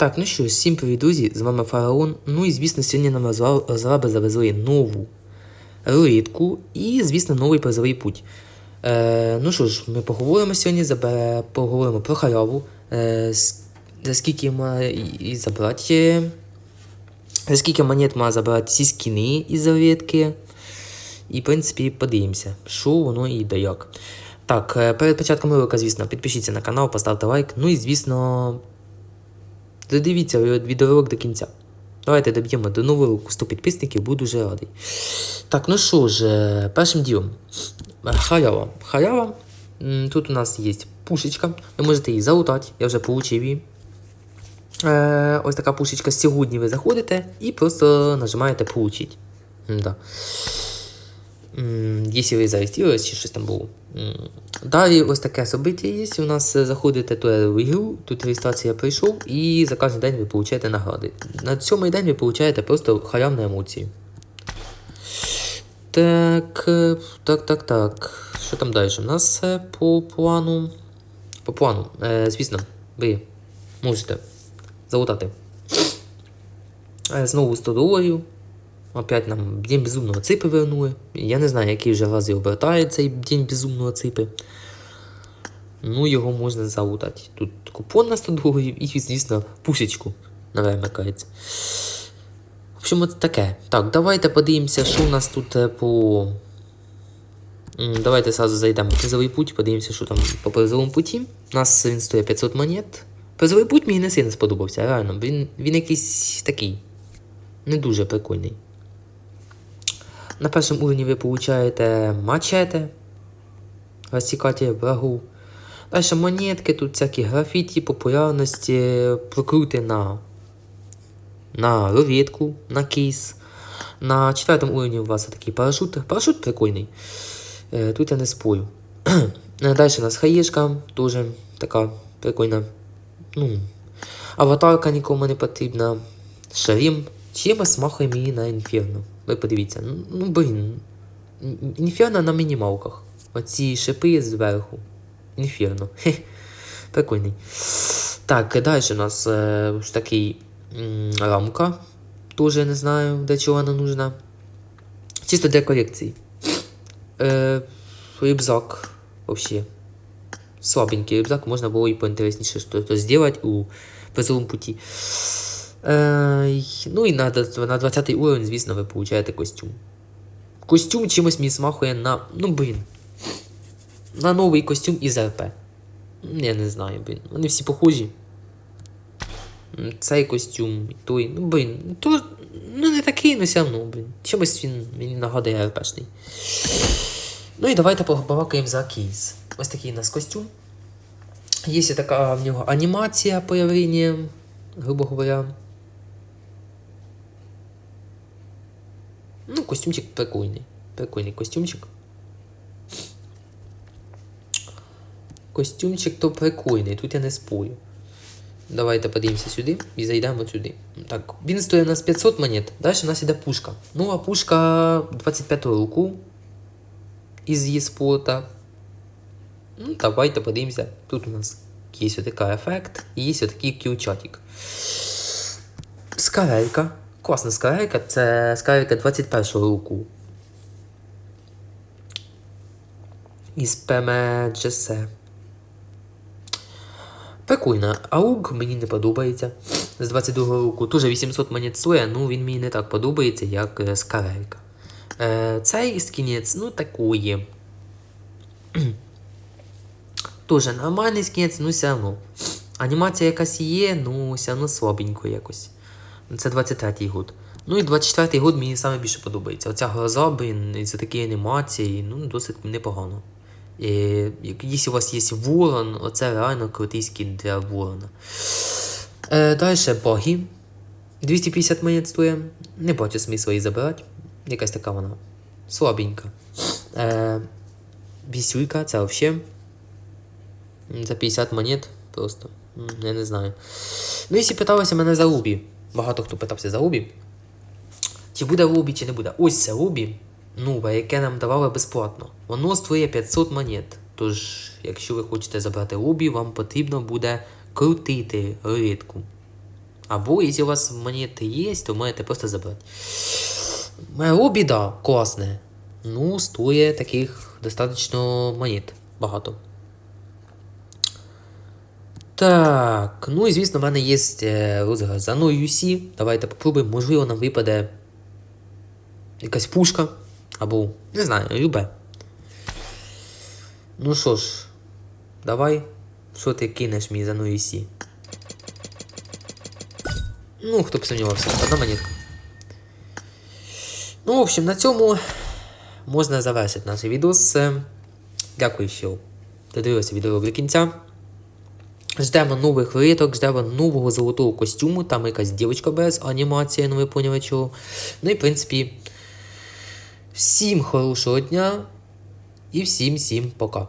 Так, ну що, всім привіт, друзі, з вами Фараон. Ну і звісно, сьогодні нам розраби завезли нову рулетку і, звісно, новий призовий путь. Е, ну що ж, ми поговоримо сьогодні, забере, поговоримо про халяву, е, за скільки має і- забрати, за скільки монет має забрати ці скіни із рулетки. І, в принципі, подивимося, що воно і да як. Так, е, перед початком ролика, звісно, підпишіться на канал, поставте лайк. Ну і, звісно, Додивіться відеоролик до кінця. Давайте доб'ємо до нового року 100 підписників, буду дуже радий. Так, ну що ж, е, першим ділом. Е, Халява. Халява. Тут у нас є пушечка. Ви можете її залутати, я вже получив її. Е, ось така пушечка. Сьогодні ви заходите і просто нажимаєте получить. Да. Якщо ви зареєструвалися, чи щось там було. Далі ось таке собиття є. У нас е, заходите туди в ігру, тут реєстрація прийшов, і за кожен день ви получаєте награди. На цьому день ви получаєте просто халявні емоції. Так, е, так, так, так. Що там далі? У нас е, по плану. По плану, е, звісно, ви можете залутати е, знову 100 доларів. Опять нам День безумного ципи вернули. Я не знаю, який вже раз і обертає цей День безумного ципи. Ну, його можна залутати. Тут купон на 100 доларів і, звісно, пушечку навимикається. В общем, от таке. Так, давайте подивимося, що у нас тут е, по. Давайте сразу зайдемо в призовий путь, подивимося, що там по призовому путі. У нас він стоїть 500 монет. Призовий путь мені не сильно сподобався, реально. Він, він якийсь такий. Не дуже прикольний. На першому уровні ви получаєте мачете, розсікати врагу. Далі монетки, тут всякі графіті, популярності, прокрути на, на рулетку, на кейс. На четвертому уровні у вас такий парашут. Парашут прикольний. Е, Тут я не спорю. Далі у нас хаєшка, теж така прикольна. Ну, аватарка нікому не потрібна. Шарім. Чимось смахує мені на інферно. Ви подивіться. Ну, ну блін. Інферно на мінімалках. Оці шипи зверху. Інферно. Хе. Прикольний. Так, далі у нас е, ось такий рамка. Тоже не знаю, для чого вона нужна. Чисто для колекції. Е, рюкзак. Вообще. Слабенький рюкзак, можна було і поінтересніше щось зробити у призовому путі. Е, ну і на, на 20 уровень, звісно, ви получаєте костюм. Костюм чимось мені смахує на. Ну, блін. На новий костюм із РП. Я не знаю, блін. Вони всі похожі. Цей костюм, той. Ну, блін. То, ну не такий, але все одно, блін. Чимось він мені нагадує РПшний. Ну і давайте побалакаємо за кейс. Ось такий у нас костюм. Є така в нього анімація появлення, грубо говоря. Ну, костюмчик прикольний. Прикольний костюмчик. Костюмчик то прикольний, тут я не спорю. Давайте подивимося сюди і зайдемо сюди. Так, він стоїть у нас 500 монет. Далі у нас іде пушка. Нова пушка 25 року із її. Ну, давайте подивимося. Тут у нас є ось такий ефект і є ось такий кілчатик. Скарелька. Класна скарелька. Це скарелька 21 року. Із ПМГС. Прикольно. Ауг мені не подобається. З 22-го року. Теж 800 монет стоїть, ну він мені не так подобається, як е, скарелька. Е, цей скінець, ну такої. Тоже нормальний скінець, ну все одно. Анімація якась є, ну все одно слабенько якось. Це 23-й год. Ну і 24-й год мені саме більше подобається. Оця гроза, блін, і за такі анімації, ну, досить непогано. І, якщо у вас є ворон, оце реально крутий скін для ворона. Е, далі боги. 250 монет стоїть. Не бачу смисла її забирати. Якась така вона слабенька. Е, Вісюлька, це взагалі. За 50 монет просто. Я не знаю. Ну, якщо питалися мене за Рубі. Багато хто питався за Рубі. Чи буде Рубі, чи не буде. Ось це Рубі. Нове, яке нам давали безплатно. Воно стоїть 500 монет. Тож, якщо ви хочете забрати Рубі, вам потрібно буде крутити рулетку. Або, якщо у вас монети є, то можете просто забрати. О, біда, класне. Ну, стоїть таких достатньо монет. Багато. Так, ну і звісно, в мене є е, розіграш за No UC. Давайте попробуємо, можливо, нам випаде якась пушка. Або, не знаю, любе. Ну що ж, давай. Що ти кинеш мені за No UC? Ну, хто б сумнівався, одна монетка. Ну, в общем, на цьому можна завершити наш відос. Е, Дякую, що додивилися відео до кінця. Ждемо нових виток, ждемо нового золотого костюму, там якась дівчинка без анімації, ну ви чого. Ну і в принципі, всім хорошого дня і всім всім пока.